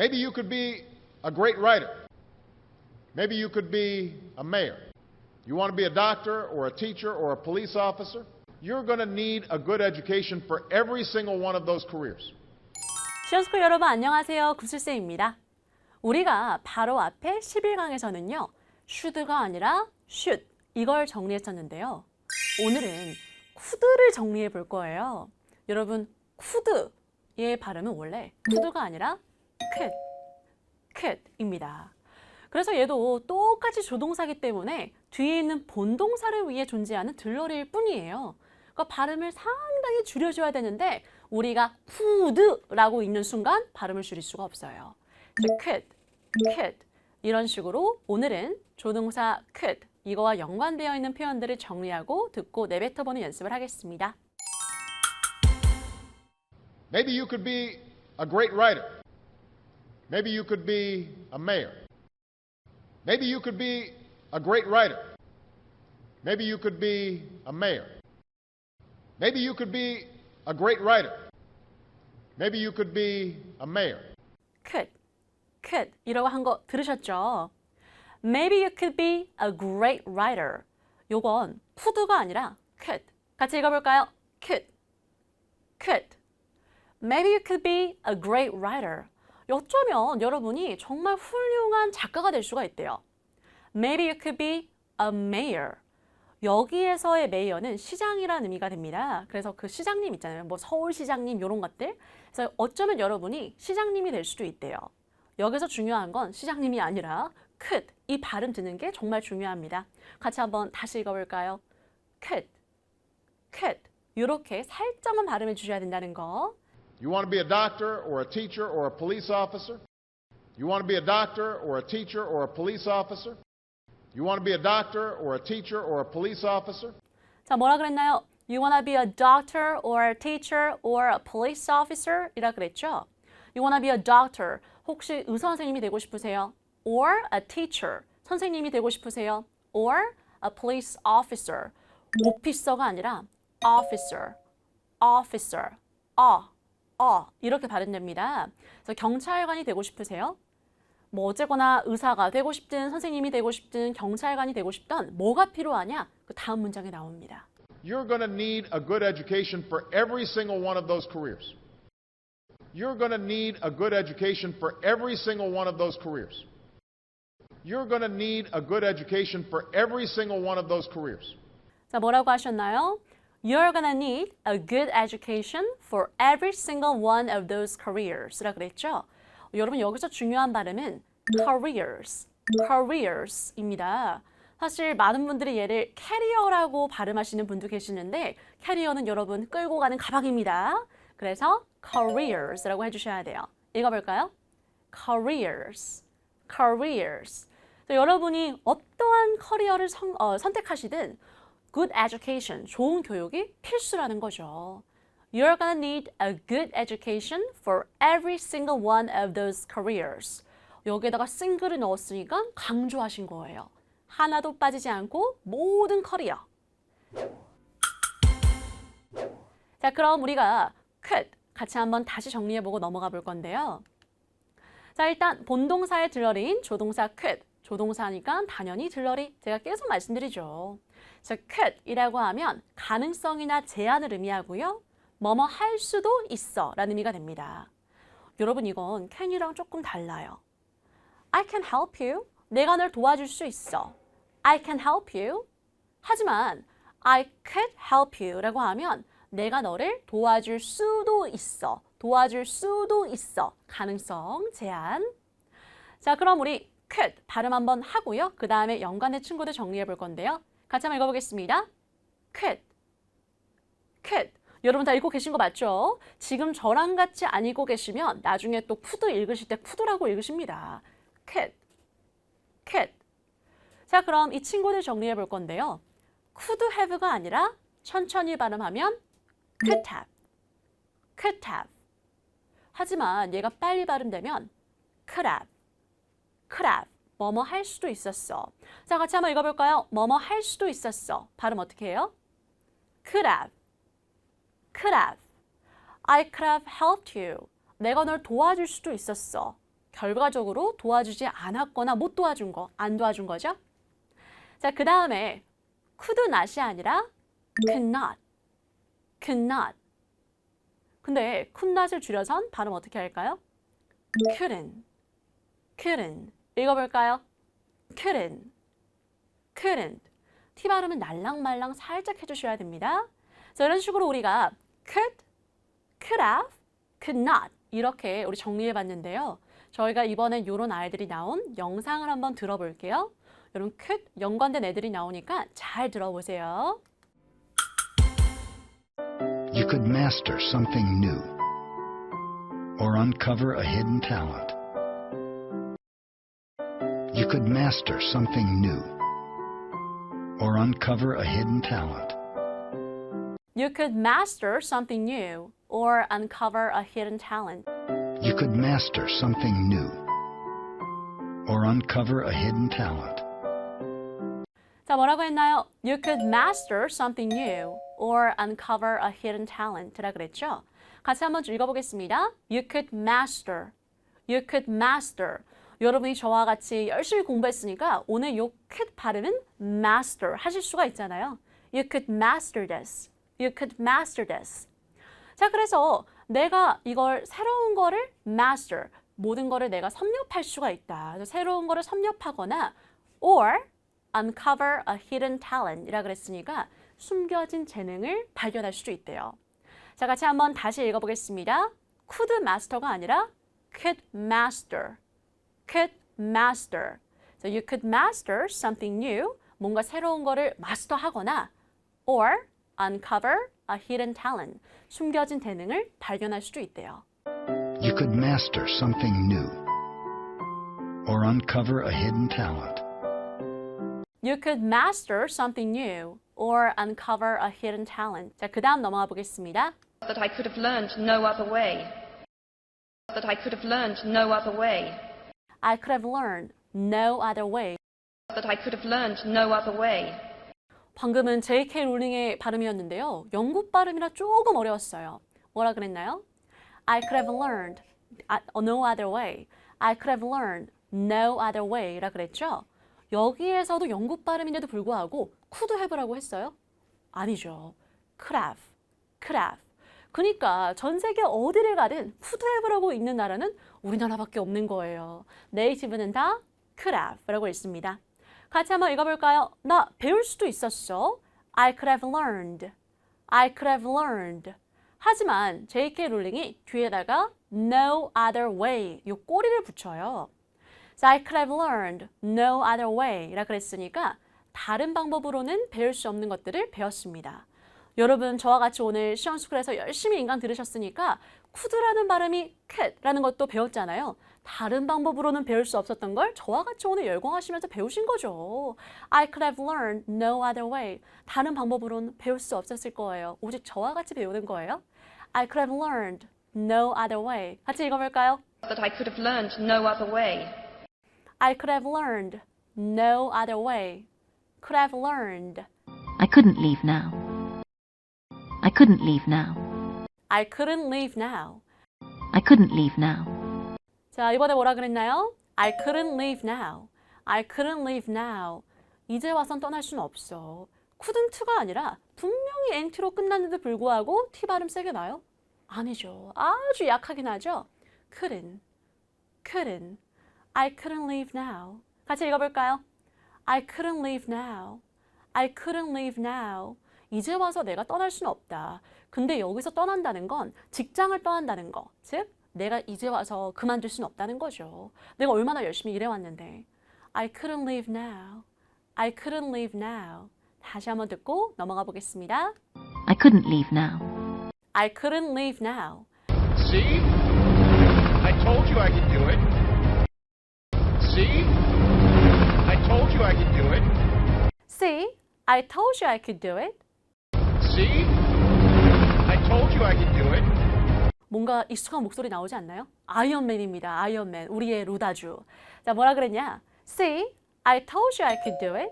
Maybe you could be a great writer. Maybe you could be a mayor. You want to be a doctor or a teacher or a police officer? You're going to need a good education for every single one of those careers. 시험스쿨 여러분 안녕하세요. 구슬쌤입니다. 우리가 바로 앞에 11강에서는요. should가 아니라 should 이걸 정리했었는데요. 오늘은 could를 정리해 볼 거예요. 여러분 could의 발음은 원래 could가 아니라 could, could입니다. 그래서 얘도 똑같이 조동사기 때문에 뒤에 있는 본동사를 위해 존재하는 들러리일 뿐이에요. 그러니까 발음을 상당히 줄여줘야 되는데 우리가 could라고 있는 순간 발음을 줄일 수가 없어요. could, could 이런 식으로 오늘은 조동사 could 이거와 연관되어 있는 표현들을 정리하고 듣고 내뱉어보는 연습을 하겠습니다. Maybe you could be a great writer. Maybe you could be a mayor. Maybe you could be a great writer. Maybe you could be a mayor. Maybe you could be a great writer. Maybe you could be a mayor. could, could 이라고 한 거 들으셨죠? Maybe you could be a great writer. 요건 could가 아니라 could. 같이 읽어볼까요? could, could. Maybe you could be a great writer. 어쩌면 여러분이 정말 훌륭한 작가가 될 수가 있대요. Maybe you could be a mayor. 여기에서의 메이어는 시장이라는 의미가 됩니다. 그래서 그 시장님 있잖아요. 뭐 서울시장님 이런 것들. 그래서 어쩌면 여러분이 시장님이 될 수도 있대요. 여기서 중요한 건 시장님이 아니라 could 이 발음 듣는 게 정말 중요합니다. 같이 한번 다시 읽어볼까요? could, could 이렇게 살짝만 발음해 주셔야 된다는 거. You want to be a doctor or a teacher or a police officer? You want to be a doctor or a teacher or a police officer? You want to be a doctor or a teacher or a police officer? 자, 뭐라 그랬나요? You wanna be a doctor or a teacher or a police officer? 이라 그랬죠? You wanna be a doctor. 혹시 의사 선생님이 되고 싶으세요? Or a teacher. 선생님이 되고 싶으세요? Or a police officer. 오피서가 아니라 officer. officer. 어, 어. 이렇게 발음됩니다. 그래서 경찰관이 되고 싶으세요? 뭐 어쨌거나 의사가 되고 싶든 선생님이 되고 싶든 경찰관이 되고 싶든 뭐가 필요하냐? 그 다음 문장에 나옵니다. You're going to need a good education for every single one of those careers. You're going to need a good education for every single one of those careers. You're going to need a good education for every single one of those careers. 자, 뭐라고 하셨나요? You're gonna need a good education for every single one of those careers. 라 그랬죠? 여러분 여기서 중요한 발음은 careers, careers입니다. 사실 많은 분들이 얘를 캐리어라고 발음하시는 분도 계시는데 캐리어는 여러분 끌고 가는 가방입니다. 그래서 careers라고 해주셔야 돼요. 읽어볼까요? careers, careers. 여러분이 어떠한 커리어를 선, 어, 선택하시든 good education, 좋은 교육이 필수라는 거죠. You're gonna need a good education for every single one of those careers. 여기에다가 single을 넣었으니까 강조하신 거예요. 하나도 빠지지 않고 모든 커리어. 자, 그럼 우리가 could 같이 한번 다시 정리해보고 넘어가 볼 건데요. 자, 일단 본동사의 들러리인 조동사 could. 조동사니까 당연히 들러리. 제가 계속 말씀드리죠. 그래서 could이라고 하면 가능성이나 제한을 의미하고요. 뭐뭐 할 수도 있어 라는 의미가 됩니다. 여러분 이건 can이랑 조금 달라요. I can help you. 내가 널 도와줄 수 있어. I can help you. 하지만 I could help you 라고 하면 내가 너를 도와줄 수도 있어. 도와줄 수도 있어. 가능성, 제한. 자, 그럼 우리 could 발음 한번 하고요. 그 다음에 연관의 친구들 정리해 볼 건데요. 같이 한번 읽어보겠습니다. could, could. 여러분 다 읽고 계신 거 맞죠? 지금 저랑 같이 안 읽고 계시면 나중에 또 쿠드 읽으실 때 쿠드라고 읽으십니다. could, could. 자, 그럼 이 친구들 정리해 볼 건데요. could have가 아니라 천천히 발음하면 could have, could have. 하지만 얘가 빨리 발음되면 could have, could have. 뭐뭐 할 수도 있었어. 자, 같이 한번 읽어볼까요? 뭐뭐 할 수도 있었어. 발음 어떻게 해요? could have, could have. I could have helped you. 내가 널 도와줄 수도 있었어. 결과적으로 도와주지 않았거나 못 도와준 거, 안 도와준 거죠. 자, 그 다음에 could not이 아니라 could not, could not. 근데 could not을 줄여선 발음 어떻게 할까요? couldn't, couldn't. 읽어볼까요? couldn't, couldn't. T 발음은 날랑말랑 살짝 해주셔야 됩니다. 자, 이런 식으로 우리가 could, could have, could not 이렇게 우리 정리해 봤는데요. 저희가 이번엔 이런 아이들이 나온 영상을 한번 들어볼게요. 여러분 could 연관된 애들이 나오니까 잘 들어보세요. You could master something new or uncover a hidden talent. You could master something new or uncover a hidden talent. You could master something new or uncover a hidden talent. You could master something new or uncover a hidden talent. 자, 뭐라고 했나요? You could master something new or uncover a hidden talent라 그랬죠? 같이 한번 읽어보겠습니다. You could master. You could master. 여러분이 저와 같이 열심히 공부했으니까 오늘 요 could 발음은 master 하실 수가 있잖아요. You could master this. You could master this. 자, 그래서 내가 이걸 새로운 거를 master, 모든 거를 내가 섭렵할 수가 있다. 새로운 거를 섭렵하거나 or uncover a hidden talent이라 그랬으니까 숨겨진 재능을 발견할 수도 있대요. 자, 같이 한번 다시 읽어보겠습니다. could master가 아니라 could master, could master. So you could master something new, 뭔가 새로운 거를 마스터하거나 or uncover a hidden talent, 숨겨진 재능을 발견할 수도 있대요. You could master something new or uncover a hidden talent. You could master something new or uncover a hidden talent. 자, 그 다음 넘어가 보겠습니다. that I could have learned no other way. That I could have learned no other way. I could have learned no other way. That I could have learned no other way. 방금은 J.K. 롤링의 발음이었는데요. 영국 발음이라 조금 어려웠어요. 뭐라 그랬나요? I could have learned uh, no other way. I could have learned no other way라 그랬죠. 여기에서도 영국 발음인데도 불구하고 could have라고 했어요? 아니죠. could have, could have. 그러니까 전 세계 어디를 가든 could have라고 있는 나라는 우리나라밖에 없는 거예요. 네이티브는 다 have라고 있습니다. 같이 한번 읽어볼까요? 나 배울 수도 있었어. I could have learned. I could have learned. 하지만 J.K. 롤링이 뒤에다가 no other way 요 꼬리를 붙여요. So I could have learned no other way라 그랬으니까 다른 방법으로는 배울 수 없는 것들을 배웠습니다. 여러분 저와 같이 오늘 시험스쿨에서 열심히 인강 들으셨으니까 could라는 발음이 could라는 것도 배웠잖아요. 다른 방법으로는 배울 수 없었던 걸 저와 같이 오늘 열공하시면서 배우신 거죠. I could have learned no other way. 다른 방법으로는 배울 수 없었을 거예요. 오직 저와 같이 배우는 거예요. I could have learned no other way. 같이 읽어볼까요? That I could have learned no other way. I could have learned no other way. Could have learned. I couldn't leave now. I couldn't leave now. I couldn't leave now. I couldn't leave now. 자, 이번에 뭐라 그랬나요? I couldn't leave now. I couldn't leave now. 이제 와선 떠날 수는 없어. couldn't가 아니라 분명히 NT로 끝났는데 불구하고 T 발음 세게 나요? 아니죠. 아주 약하긴 하죠. couldn't. couldn't. I couldn't leave now. 같이 읽어볼까요? I couldn't leave now. I couldn't leave now. 이제 와서 내가 떠날 수는 없다. 근데 여기서 떠난다는 건 직장을 떠난다는 거. 즉, 내가 이제 와서 그만둘 수는 없다는 거죠. 내가 얼마나 열심히 일해왔는데. I couldn't leave now. I couldn't leave now. 다시 한번 듣고 넘어가 보겠습니다. I couldn't leave now. I couldn't leave now. See? I told you I could do it. See? I told you I could do it. See, I told you I could do it. See? I told you I could do it. 뭔가 익숙한 목소리 나오지 않나요? 아이언맨입니다. 아이언맨. 우리의 루다주. 자, 뭐라 그랬냐? See, I told you I could do it.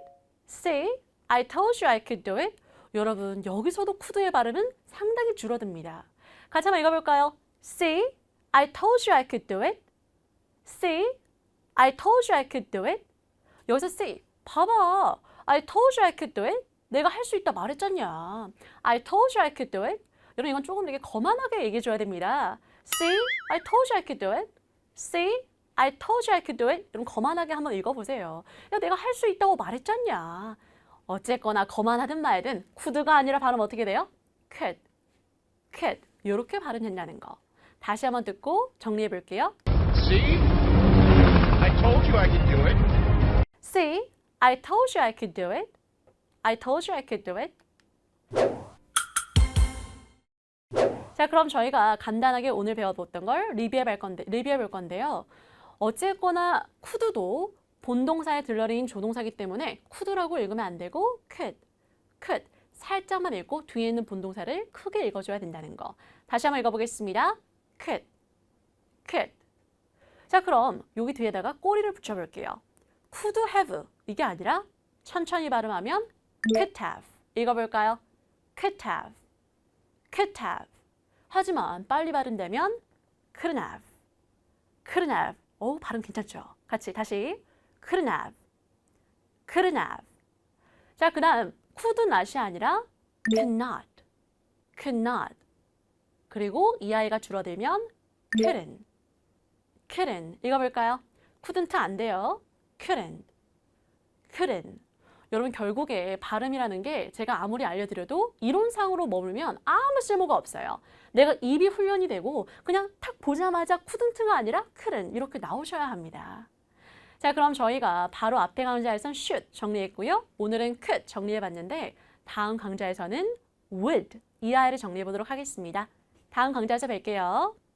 See, I told you I could do it. 여러분, 여기서도 could의 발음은 상당히 줄어듭니다. 같이 한번 읽어볼까요? See, I told you I could do it. See, I told you I could do it. 여기서 see, 봐봐. I told you I could do it. 내가 할 수 있다 말했잖냐. I told you I could do it. 여러분 이건 조금 되게 거만하게 얘기해 줘야 됩니다. See, I told you I could do it. See, I told you I could do it. 여러분 거만하게 한번 읽어보세요. 야, 내가 할 수 있다고 말했잖냐. 어쨌거나 거만하든 말든 could가 아니라 발음 어떻게 돼요? could, could. 이렇게 발음된다는 거. 다시 한번 듣고 정리해 볼게요. See? I told you I could do it. See, I told you I could do it. I told you I could do it. 자, 그럼 저희가 간단하게 오늘 배워봤던 걸 리뷰해 볼 건데, 리뷰해 볼 건데요. 어쨌거나 could도 본동사의 들러리인 조동사기 때문에 could라고 읽으면 안 되고 could, could 살짝만 읽고 뒤에 있는 본동사를 크게 읽어줘야 된다는 거. 다시 한번 읽어보겠습니다. could, could. 자, 그럼 여기 뒤에다가 꼬리를 붙여볼게요. could have 이게 아니라 천천히 발음하면 could have 읽어볼까요? could have, could have 하지만 빨리 발음되면 couldn't have, couldn't have 오 발음 괜찮죠? 같이 다시 couldn't have, couldn't have 자 그 다음 could not이 아니라 could not, could not 그리고 이 아이가 줄어들면 couldn't, couldn't 읽어볼까요? couldn't 안 돼요. couldn't, couldn't. 여러분 결국에 발음이라는 게 제가 아무리 알려드려도 이론상으로 머물면 아무 쓸모가 없어요. 내가 입이 훈련이 되고 그냥 탁 보자마자 couldn't가 아니라 couldn't 이렇게 나오셔야 합니다. 자 그럼 저희가 바로 앞에 강좌에선 should 정리했고요. 오늘은 could 정리해봤는데 다음 강좌에서는 would 이 아이를 정리해보도록 하겠습니다. 다음 강좌에서 뵐게요.